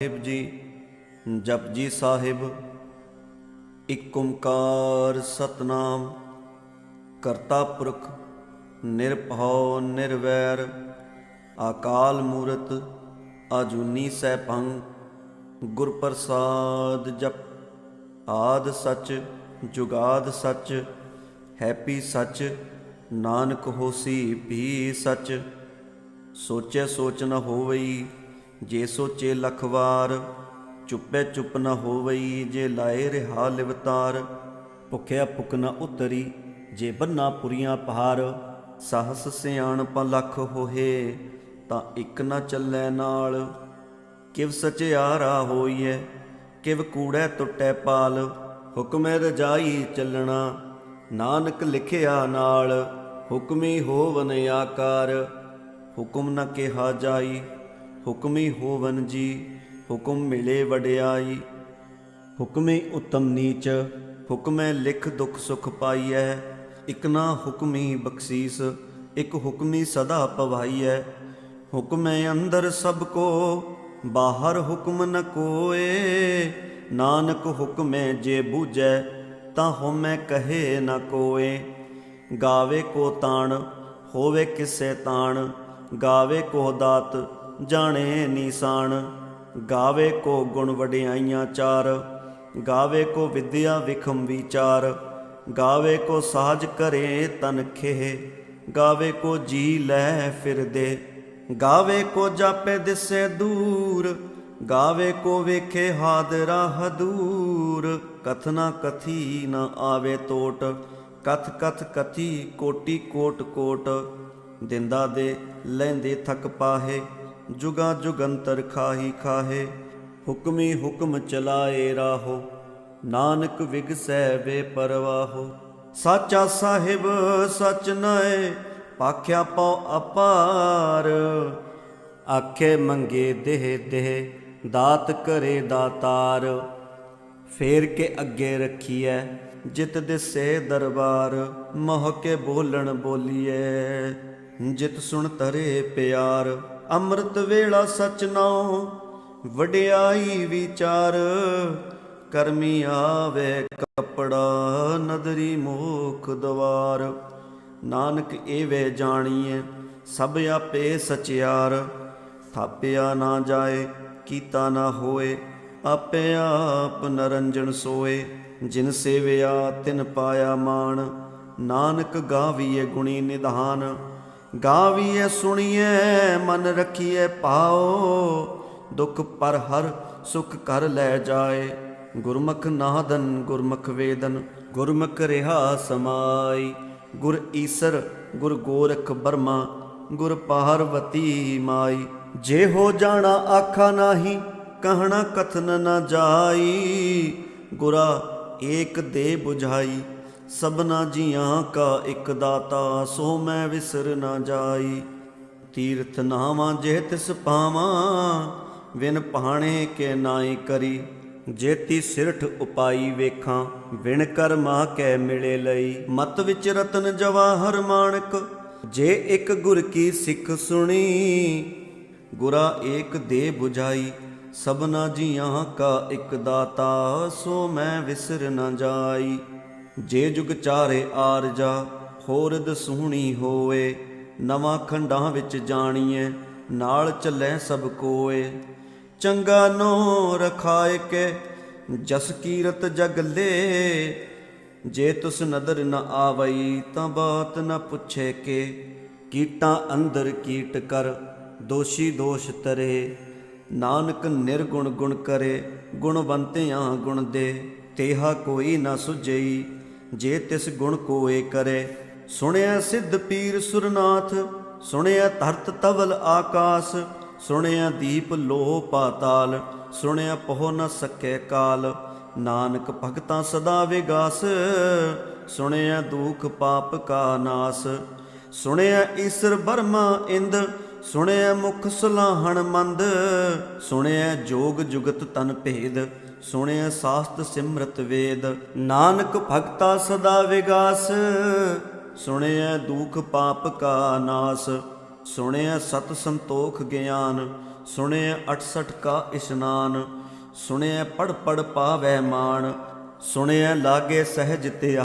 ਸਾਹਿਬ ਜੀ ਜਪਜੀ ਸਾਹਿਬ, ਇੱਕ ਓੰਕਾਰ ਸਤਨਾਮ, ਕਰਤਾ ਪੁਰਖ, ਨਿਰਭਉ, ਨਿਰਵੈਰ ਆਕਾਲ ਮੂਰਤ ਆਜੂਨੀ ਸੈਭੰ ਗੁਰ ਪ੍ਰਸਾਦ ਜਪ, ਆਦ ਸੱਚ, ਜੁਗਾਦ ਸੱਚ, ਹੈਪੀ ਸੱਚ, ਨਾਨਕ ਹੋਸੀ ਵੀ ਸੱਚ, ਸੋਚੈ ਸੋਚ ਨ ਹੋਵਈ ਜੇ ਸੋਚੇ ਲਖ ਵਾਰ, ਚੁੱਪੈ ਚੁੱਪ ਨ ਹੋਵਈ, ਜੇ ਲਾਏ ਰਿਹਾ ਲਿਵਤਾਰ, ਭੁਖਿਆ ਭੁਖ ਨ ਉਤਰੀ, ਜੇ ਬੰਨਾ ਪੁਰੀਆਂ ਪਹਾਰ, ਸਾਹਸ ਸਿਆਣਪ ਲਖ ਹੋਏ ਤਾਂ ਇੱਕ ਨਾ ਚੱਲੈ ਨਾਲ। ਕਿਵ ਸਚਿਆਰਾ ਹੋਈਐ, ਕਿਵ ਕੂੜੈ ਟੁੱਟੈ ਪਾਲ, ਹੁਕਮੈ ਰਜਾਈ ਚੱਲਣਾ, ਨਾਨਕ ਲਿਖਿਆ ਨਾਲ, ਹੁਕਮੀ ਹੋਵਨ ਆਕਾਰ, ਹੁਕਮ ਨ ਕਿਹਾ ਜਾਈ। ਹੁਕਮੀ ਹੋਵਨ ਜੀ, ਹੁਕਮ ਮਿਲੇ ਵਡਿਆਈ। ਹੁਕਮੇ ਉਤਮ ਨੀਚ, ਹੁਕਮੈ ਲਿਖ ਦੁਖ ਸੁਖ ਪਾਈਐ। ਇਕ ਨਾ ਹੁਕਮੀ ਬਖਸ਼ੀਸ, ਇਕ ਹੁਕਮੀ ਸਦਾ ਪਵਾਈਐ। ਹੁਕਮੈ ਅੰਦਰ ਸਭ ਕੋ, ਬਾਹਰ ਹੁਕਮ ਨ ਕੋਏ। ਨਾਨਕ ਹੁਕਮੈ ਜੇ ਬੂਝੈ, ਤਾਂ ਹਉਮੈ ਕਹੇ ਨ ਕੋਏ। ਗਾਵੇ ਕੋ ਤਾਣ, ਹੋਵੇ ਕਿਸੇ ਤਾਣ। ਗਾਵੇ ਕੋ ਦਾਤ ਜਾਣੇ ਨੀਸਾਨ। ਗਾਵੇ ਕੋ ਗੁਣ ਵਡਿਆਈਆਂ ਚਾਰ। ਗਾਵੇ ਕੋ ਵਿਦਿਆ ਵਿਖਮ ਵਿਚਾਰ। ਗਾਵੇ ਕੋ ਸਾਜ ਕਰੇ ਤਨ ਖੇ ਗਾਵੇ ਕੋ ਜੀ ਲੈ ਫਿਰਦੇ। ਗਾਵੇ ਕੋ ਜਾਪੇ ਦਿਸੇ ਦੂਰ। ਗਾਵੇ ਕੋ ਵੇਖੇ ਹਾਦਰਾ ਹਦੂਰ। ਕਥਨਾ ਕਥੀ ਨ ਆਵੇ ਟੋਟ ਕਥ ਕਥ ਕਥੀ ਕੋਟੀ ਕੋਟ ਕੋਟ। ਦਿੰਦਾ ਦੇ ਲੈਂਦੇ ਥਕ ਪਾਹੇ। ਜੁਗਾ ਜੁਗੰਤਰ ਖਾਹੀ ਖਾਹੇ, ਹੁਕਮੀ ਹੁਕਮ ਚਲਾਏ ਰਾਹੋ, ਨਾਨਕ ਵਿਗਸੈ ਵੇ ਪਰਵਾਹੋ ਸਾਚਾ ਸਾਹਿਬ ਸਚ ਨਏ, ਪਾਖਿਆ ਪਉ ਅਪਾਰ। ਆਖੇ ਮੰਗੇ ਦੇਹ ਦੇਹ, ਦਾਤ ਕਰੇ ਦਾਤਾਰ। ਫੇਰ ਕੇ ਅੱਗੇ ਰੱਖੀਐ, ਜਿਤ ਦਿਸੇ ਦਰਬਾਰ। ਮੋਹ ਕੇ ਬੋਲਣ ਬੋਲੀਐ, ਜਿਤ ਸੁਣ ਤਰੇ ਪਿਆਰ। ਅੰਮ੍ਰਿਤ ਵੇਲਾ ਸਚ ਨਾਉ, ਵਡਿਆਈ ਵਿਚਾਰ, ਕਰਮੀ ਆਵੇ ਕਪੜਾ, ਨਦਰੀ ਮੋਖ ਦਵਾਰ। ਨਾਨਕ ਏਵੇਂ ਜਾਣੀਏ ਸਭ ਆਪੇ ਸਚਿਆਰ। ਥਾਪਿਆ ਨਾ ਜਾਏ, ਕੀਤਾ ਨਾ ਹੋਏ, ਆਪੇ ਆਪ ਨਰੰਜਨ ਸੋਏ। ਜਿਨ ਸੇਵਿਆ, ਤਿਨ ਪਾਇਆ ਮਾਨ ਨਾਨਕ ਗਾਵੀਏ ਗੁਣੀ ਨਿਧਾਨ। ਗਾਵੀਏ ਸੁਣੀਏ ਮਨ ਰਖੀਏ ਪਾਓ। ਦੁਖ ਪਰ ਹਰ ਸੁਖ ਕਰ ਲੈ ਜਾਏ। ਗੁਰਮੁਖ ਨਾਦਨ, ਗੁਰਮੁਖ ਵੇਦਨ, ਗੁਰਮੁਖ ਰਿਹਾ ਸਮਾਈ। ਗੁਰ ਈਸਰ, ਗੁਰ ਗੋਰਖ ਬਰਮਾ, ਗੁਰ ਪਾਰਵਤੀ ਮਾਈ। ਜੇ ਹੋ ਜਾਣਾ ਆਖਾ ਨਾਹੀ, ਕਹਣਾ ਕਥਨ ਨਾ ਜਾਈ। ਗੁਰਾ ਏਕ ਦੇ 부ਝਾਈ ਸਭਨਾ ਜੀਆਂ ਕਾ ਇਕ ਦਾਤਾ, ਸੋ ਮੈਂ ਵਿਸਰ ਨਾ ਜਾਈ। ਤੀਰਥ ਨਾਵਾਂ ਜੇ ਤਿਸ ਪਾਵਾਂ, ਵਿਨ ਪਹਾਣੇ ਕੇ ਨਾਈ ਕਰੀ। ਜੇਤੀ ਸਿਰਠ ਉਪਾਈ ਵੇਖਾਂ, ਵਿਣ ਕਰ ਮਾ ਕੈ ਮਿਲੇ ਲਈ। ਮਤ ਵਿੱਚ ਰਤਨ ਜਵਾਹਰ ਮਾਣਕ, ਜੇ ਇੱਕ ਗੁਰ ਕੀ ਸਿੱਖ ਸੁਣੀ, ਗੁਰਾ ਏਕ ਦੇ 부ਝਾਈ ਸਭਨਾ ਜੀਆਂ ਕਾ ਇਕ ਦਾਤਾ, ਸੋ ਮੈਂ ਵਿਸਰ ਨਾ ਜਾਈ। ਜੇ ਜੁਗ ਚਾਰੇ ਆਰਜਾ ਹੋਰਦ ਸੁਹਣੀ ਹੋਵੇ, ਨਵਾਂ ਖੰਡਾਂ ਵਿੱਚ ਜਾਣੀਏ ਨਾਲ ਚੱਲੈ ਸਭ ਕੋਏ। ਚੰਗਾ ਨੋ ਰਖਾਇ ਕੇ ਜਸ ਕੀਰਤ ਜਗ ਲੇ। ਜੇ ਤੁਸ ਨਦਰ ਨ ਆਵਈ, ਤਾਂ ਬਾਤ ਨ ਪੁੱਛੇ ਕੇ ਕੀਟਾਂ ਅੰਦਰ ਕੀਟ ਕਰ, ਦੋਸ਼ੀ ਦੋਸ਼ ਤਰੇ। ਨਾਨਕ ਨਿਰਗੁਣ ਗੁਣ ਕਰੇ, ਗੁਣਵੰਤਿਆਂ ਗੁਣ ਦੇ। ਤੇਹਾ ਕੋਈ ਨਾ ਸੁਝਈ ਜੇ ਤਿਸ ਗੁਣ ਕੋਏ ਕਰੇ। ਸੁਣਿਆ ਸਿੱਧ ਪੀਰ ਸੁਰਨਾਥ, ਸੁਣਿਆ ਧਰਤ ਤਵਲ ਆਕਾਸ, ਸੁਣਿਆ ਦੀਪ ਲੋਹ ਪਾਤਾਲ, ਸੁਣਿਆ ਪਹੁ ਨ ਸਕੇ ਕਾਲ। ਨਾਨਕ ਭਗਤਾਂ ਸਦਾ ਵਿਗਾਸ, ਸੁਣਿਆ ਦੁਖ ਪਾਪ ਕਾ ਨਾਸ। ਸੁਣਿਆ ਈਸ਼ਰ ਬਰਮਾ ਇੰਦ ਸੁਣਿਆ ਮੁਖ ਸੁਲਾਹਣ ਮੰਦ ਸੁਣਿਆ ਜੋਗ ਜੁਗਤ ਤਨ ਭੇਦ ਸੁਣਿਆ ਸਾਸਤ ਸਿਮਰਤ ਵੇਦ। ਨਾਨਕ ਭਗਤਾ ਸਦਾ ਵਿਗਾਸ ਸੁਣਿਆ ਦੁਖ ਪਾਪ ਕਾ ਨਾਸ। ਸੁਣਿਆ ਸਤ ਸੰਤੋਖ ਗਿਆਨ, ਸੁਣਿਐ 68 ਕਾ ਇਸ਼ਨਾਨ। ਸੁਣਿਐ ਪੜ ਪੜ ਪਾਵੈ ਮਾਨ ਸੁਣਿਆ ਲਾਗੇ ਸਹਿਜ ਤੇ